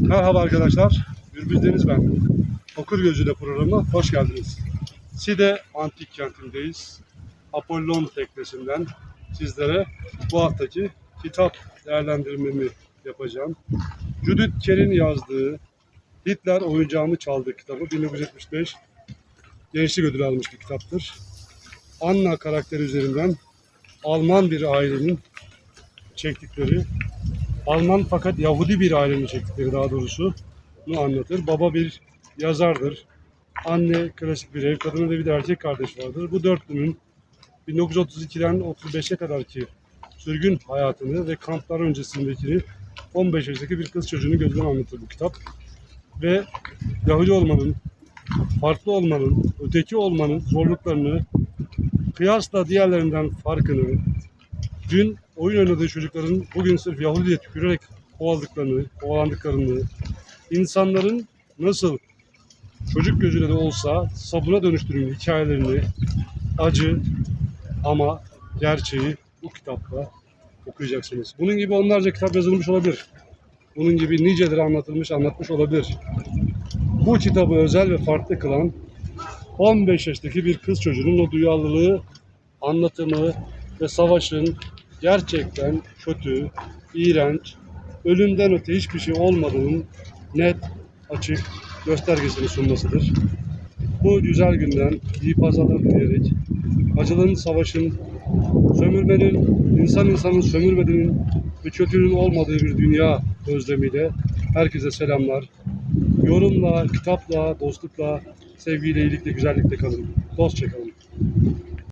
Merhaba arkadaşlar. Gürbüz Deniz ben. Okur Gözüyle programına hoş geldiniz. Side Antik Kenti'ndeyiz. Apollon Teknesi'nden sizlere bu haftaki kitap değerlendirmemi yapacağım. Judith Kerr'in yazdığı Hitler Oyuncağımı Çaldı kitabı 1975 gençlik ödülü almış bir kitaptır. Anna karakteri üzerinden Alman bir ailenin çektikleri Alman fakat Yahudi bir ailenin çektikleri daha doğrusu bunu anlatır. Baba bir yazardır. Anne klasik bir ev kadını da bir de erkek kardeş vardır. Bu dörtlünün 1932'den 35'e kadarki sürgün hayatını ve kamplar öncesindekini 15 yaşındaki bir kız çocuğunu gözden anlatır bu kitap. Ve Yahudi olmanın, farklı olmanın, öteki olmanın zorluklarını, kıyasla diğerlerinden farkını, dün oyun oynadığı çocukların bugün sırf Yahudi diye tükürerek kovaladıklarını, kovalandıklarını, insanların nasıl çocuk gözüyle de olsa sabuna dönüştürün hikayelerini, acı ama gerçeği bu kitapta okuyacaksınız. Bunun gibi onlarca kitap yazılmış olabilir. Bunun gibi niceleri anlatılmış, anlatmış olabilir. Bu kitabı özel ve farklı kılan 15 yaşındaki bir kız çocuğunun o duyarlılığı, anlatımı ve savaşın gerçekten kötü, iğrenç, ölümden öte hiçbir şey olmadığının net, açık göstergesini sunmasıdır. Bu güzel günden iyi pazarlar dileyerek, acılığın, savaşın, sömürmenin, insan insanın sömürmediğinin ve kötülüğün olmadığı bir dünya özlemiyle herkese selamlar. Yorumla, kitapla, dostlukla, sevgiyle, iyilikle, güzellikle kalın. Dostça kalın.